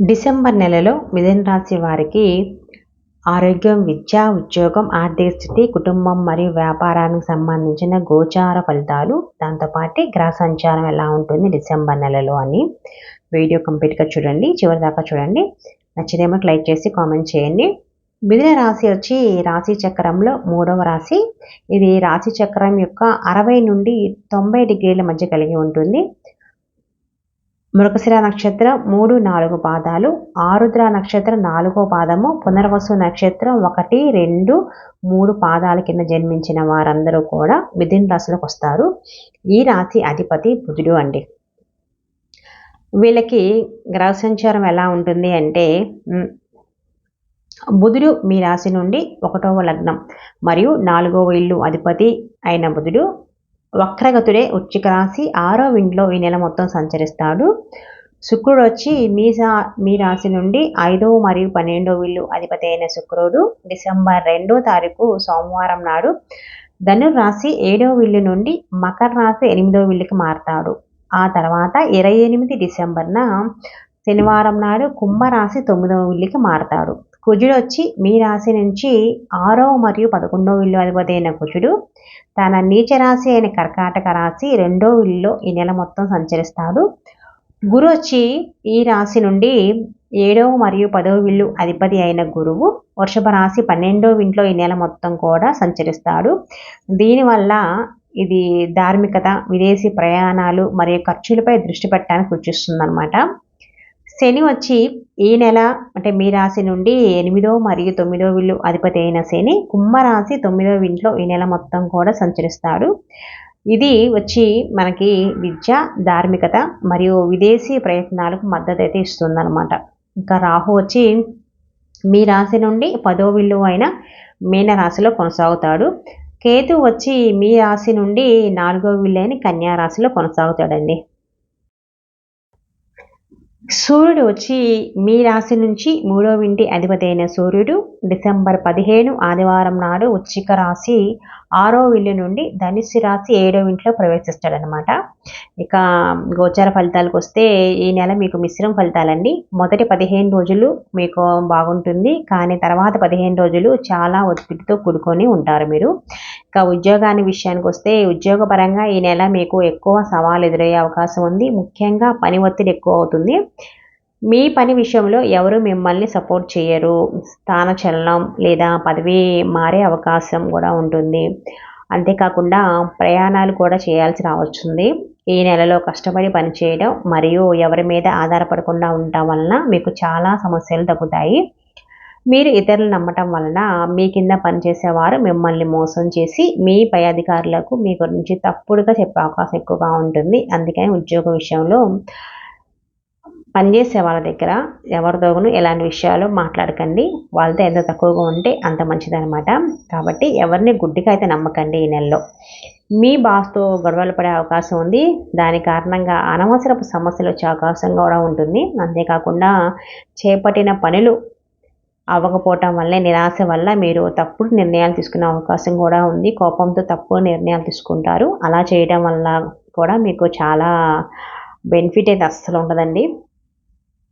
December నెలలో మిథున రాశి వారికి ఆరోగ్యం విద్య ఉద్యోగం ఆర్థిక స్థితి కుటుంబం మరియు వ్యాపారానికి సంబంధించిన గోచార ఫలితాలు. దాంతోపాటు గ్రహ సంచారం ఎలా ఉంటుంది డిసెంబర్ నెలలో అని వీడియో కంప్లీట్గా చూడండి. చివరి దాకా చూడండి నచ్చినేమో లైక్ చేసి కామెంట్ చేయండి. మిథున రాశి వచ్చి రాశి చక్రంలో మూడవ రాశి. ఇది రాశి చక్రం యొక్క అరవై నుండి తొంభై డిగ్రీల మధ్య కలిగి ఉంటుంది. మృగశిర నక్షత్రం మూడు నాలుగు పాదాలు ఆరుద్ర నక్షత్రం నాలుగో పాదము పునర్వసు నక్షత్రం ఒకటి రెండు మూడు పాదాల కింద జన్మించిన వారందరూ కూడా మిథున రాశులకు వస్తారు. ఈ రాశి అధిపతి బుధుడు అండి. వీళ్ళకి గ్రహ సంచారం ఎలా ఉంటుంది అంటే బుధుడు మీ రాశి నుండి ఒకటవ లగ్నం మరియు నాలుగవ ఇల్లు అధిపతి అయిన బుధుడు వక్రగతుడే ఉచ్చిక రాశి ఆరో విండ్లో ఈ నెల మొత్తం సంచరిస్తాడు. శుక్రుడు వచ్చి మీ మీ రాశి నుండి ఐదవ మరియు పన్నెండో విల్లు అధిపతి అయిన శుక్రుడు. డిసెంబర్ రెండో తారీఖు సోమవారం నాడు ధనుర్రాశి రాశి ఏడవ విల్లు నుండి మకర రాశి ఎనిమిదవ విల్లుకి మారతాడు. ఆ తర్వాత ఇరవై ఎనిమిది డిసెంబర్న శనివారం నాడు కుంభరాశి తొమ్మిదవ విల్లుకి మారతాడు. కుజుడు వచ్చి మీ రాశి నుంచి ఆరవ మరియు పదకొండవ ఇల్లు అధిపతైన అయిన కుజుడు. తన నీచ రాశి అయిన కర్కాటక రాశి రెండో ఇల్లులో ఈ నెల మొత్తం సంచరిస్తాడు. గురు వచ్చి ఈ రాశి నుండి ఏడవ మరియు పదవ విల్లు అధిపతి అయిన గురువు. వృషభ రాశి పన్నెండవ ఇంట్లో ఈ నెల మొత్తం కూడా సంచరిస్తాడు. దీనివల్ల ఇది ధార్మికత విదేశీ ప్రయాణాలు మరియు ఖర్చులపై దృష్టి పెట్టడానికి సూచిస్తుంది శని వచ్చి ఈ నెల అంటే మీ రాశి నుండి ఎనిమిదో మరియు తొమ్మిదో విల్లు అధిపతి అయిన శని కుంభరాశి తొమ్మిదో ఇంట్లో ఈ నెల మొత్తం కూడా సంచరిస్తాడు. ఇది వచ్చి మనకి విద్య ధార్మికత మరియు విదేశీ ప్రయత్నాలకు మద్దతు అయితే ఇస్తుందన్నమాట. ఇంకా రాహు వచ్చి మీ రాశి నుండి పదో విల్లు అయిన మీన రాశిలో కొనసాగుతాడు. కేతు వచ్చి మీ రాశి నుండి నాలుగో విల్లు అయిన కన్యా రాశిలో కొనసాగుతాడండి. సూర్యుడు వచ్చి మీ రాశి నుంచి మూడో ఇంటి అధిపతి అయిన సూర్యుడు డిసెంబర్ పదిహేను ఆదివారం నాడు ఉచ్చిక రాశి ఆరో ఇల్లు నుండి ధనుస్సు రాశి ఏడో ఇంట్లో ప్రవేశిస్తాడనమాట ఇక గోచార ఫలితాలకు వస్తే ఈ నెల మీకు మిశ్రమ ఫలితాలండి. మొదటి పదిహేను రోజులు మీకు బాగుంటుంది. కానీ తర్వాత పదిహేను రోజులు చాలా ఒత్తిడితో కూడుకొని ఉంటారు మీరు. ఇక ఉద్యోగాన్ని విషయానికి వస్తే ఉద్యోగపరంగా ఈ నెల మీకు ఎక్కువ సవాలు ఎదురయ్యే అవకాశం ఉంది. ముఖ్యంగా పని ఒత్తిడి ఎక్కువ అవుతుంది. మీ పని విషయంలో ఎవరు మిమ్మల్ని సపోర్ట్ చేయరు. స్థానచలనం లేదా పదవి మారే అవకాశం కూడా ఉంటుంది. అంతేకాకుండా ప్రయాణాలు కూడా చేయాల్సి రావచ్చుంది. ఈ నెలలో కష్టపడి పనిచేయడం మరియు ఎవరి మీద ఆధారపడకుండా ఉండటం వలన మీకు చాలా సమస్యలు తగ్గుతాయి. మీరు ఇతరులు నమ్మటం వలన మీ కింద పనిచేసేవారు మిమ్మల్ని మోసం చేసి మీ పై అధికారులకు మీ గురించి తప్పుడుగా చెప్పే అవకాశం ఎక్కువగా ఉంటుంది. అందుకని ఉద్యోగ విషయంలో పనిచేసే వాళ్ళ దగ్గర ఎవరితోనూ ఎలాంటి విషయాలు మాట్లాడకండి. వాళ్ళతో ఎంత తక్కువగా ఉంటే అంత మంచిదనమాట కాబట్టి ఎవరిని గుడ్డిగా అయితే నమ్మకండి ఈ నెలలో. మీ బాస్తో గొడవలు పడే అవకాశం ఉంది. దాని కారణంగా అనవసరపు సమస్యలు వచ్చే అవకాశం కూడా ఉంటుంది. అంతేకాకుండా చేపట్టిన పనులు అవ్వకపోవటం వల్లే నిరాశ వల్ల మీరు తప్పుడు నిర్ణయాలు తీసుకునే అవకాశం కూడా ఉంది. కోపంతో తప్పుడు నిర్ణయాలు తీసుకుంటారు. అలా చేయడం వల్ల కూడా మీకు చాలా బెనిఫిట్ అయితే అస్సలు ఉండదండి.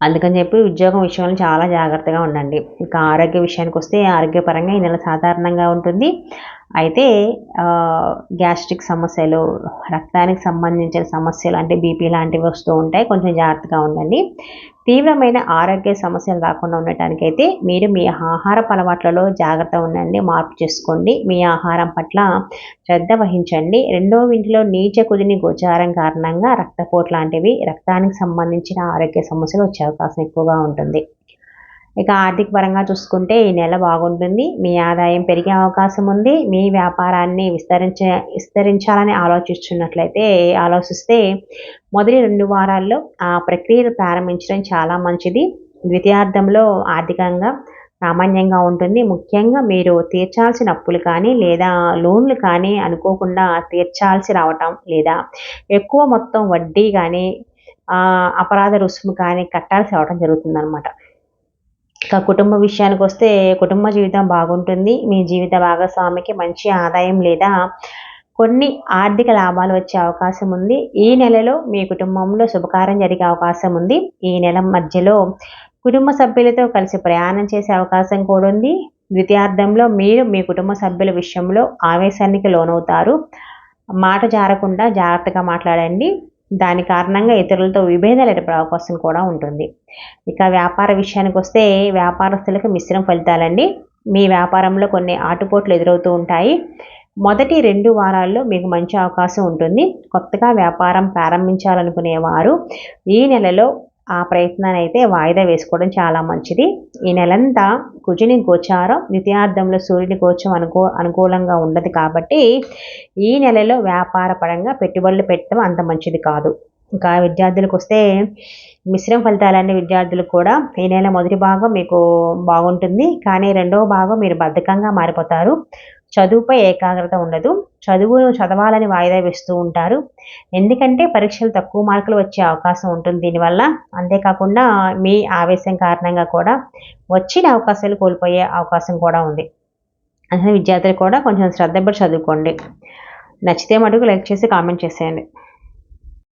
అందుకని చెప్పి ఉద్యోగం విషయంలో చాలా జాగ్రత్తగా ఉండండి. ఇక ఆరోగ్య విషయానికి వస్తే ఆరోగ్యపరంగా ఈ నెల సాధారణంగా ఉంటుంది. అయితే గ్యాస్ట్రిక్ సమస్యలు రక్తానికి సంబంధించిన సమస్యలు అంటే బీపీ లాంటివి వస్తూ ఉంటాయి. కొంచెం జాగ్రత్తగా ఉండండి. తీవ్రమైన ఆరోగ్య సమస్యలు రాకుండా ఉండటానికైతే మీరు మీ ఆహార అలవాట్లలో జాగ్రత్త ఉండండి. మార్పు చేసుకోండి. మీ ఆహారం పట్ల శ్రద్ధ వహించండి. రెండో ఇంటిలో నీచ కుదిని గోచారం కారణంగా రక్తపోటు లాంటివి రక్తానికి సంబంధించిన ఆరోగ్య సమస్యలు వచ్చాయి. అవకాశం ఎక్కువగా ఉంటుంది. ఇక ఆర్థిక పరంగా చూసుకుంటే ఈ నెల బాగుంటుంది. మీ ఆదాయం పెరిగే అవకాశం ఉంది. మీ వ్యాపారాన్ని విస్తరించ విస్తరించాలని ఆలోచిస్తున్నట్లయితే ఆలోచిస్తే మొదటి రెండు వారాల్లో ఆ ప్రక్రియను ప్రారంభించడం చాలా మంచిది. ద్వితీయార్థంలో ఆర్థికంగా సామాన్యంగా ఉంటుంది. ముఖ్యంగా మీరు తీర్చాల్సిన అప్పులు కానీ లేదా లోన్లు కానీ అనుకోకుండా తీర్చాల్సి రావటం లేదా ఎక్కువ మొత్తం వడ్డీ కానీ అపరాధ రుసుము కానీ కట్టాల్సి రావడం జరుగుతుందన్నమాట. ఇక కుటుంబ విషయానికి వస్తే కుటుంబ జీవితం బాగుంటుంది. మీ జీవిత భాగస్వామికి మంచి ఆదాయం లేదా కొన్ని ఆర్థిక లాభాలు వచ్చే అవకాశం ఉంది. ఈ నెలలో మీ కుటుంబంలో శుభకారం జరిగే అవకాశం ఉంది. ఈ నెల మధ్యలో కుటుంబ సభ్యులతో కలిసి ప్రయాణం చేసే అవకాశం కూడా ఉంది. ద్వితీయార్థంలో మీరు మీ కుటుంబ సభ్యుల విషయంలో ఆవేశానికి లోనవుతారు. మాట జారకుండా జాగ్రత్తగా మాట్లాడండి. దాని కారణంగా ఇతరులతో విభేదాలు ఏర్పడే అవకాశం కూడా ఉంటుంది. ఇక వ్యాపార విషయానికి వస్తే వ్యాపారస్తులకు మిశ్రమ ఫలితాలండి. మీ వ్యాపారంలో కొన్ని ఆటుపోట్లు ఎదురవుతూ ఉంటాయి. మొదటి రెండు వారాల్లో మీకు మంచి అవకాశం ఉంటుంది. కొత్తగా వ్యాపారం ప్రారంభించాలనుకునేవారు ఈ నెలలో ఆ ప్రయత్నాన్ని అయితే వాయిదా వేసుకోవడం చాలా మంచిది. ఈ నెలంతా కుజుని గోచారం ద్వితీయార్థంలో సూర్యుని గోచం అనుకూ అనుకూలంగా ఉండదు కాబట్టి ఈ నెలలో వ్యాపార పరంగా పెట్టుబడులు పెట్టడం అంత మంచిది కాదు. ఇంకా విద్యార్థులకు వస్తే మిశ్రమ ఫలితాలన్నీ విద్యార్థులకు కూడా ఈ నెల మొదటి భాగం మీకు బాగుంటుంది. కానీ రెండవ భాగం మీరు బద్ధకంగా మారిపోతారు. చదువుపై ఏకాగ్రత ఉండదు. చదువును చదవాలని వాయిదా వేస్తూ ఉంటారు. ఎందుకంటే పరీక్షలు తక్కువ మార్కులు వచ్చే అవకాశం ఉంటుంది దీనివల్ల. అంతేకాకుండా మీ ఆవేశం కారణంగా కూడా వచ్చిన అవకాశాలు కోల్పోయే అవకాశం కూడా ఉంది. అందుకని విద్యార్థులు కూడా కొంచెం శ్రద్ధ పడి చదువుకోండి. నచ్చితే మటుకు లైక్ చేసి కామెంట్ చేసేయండి.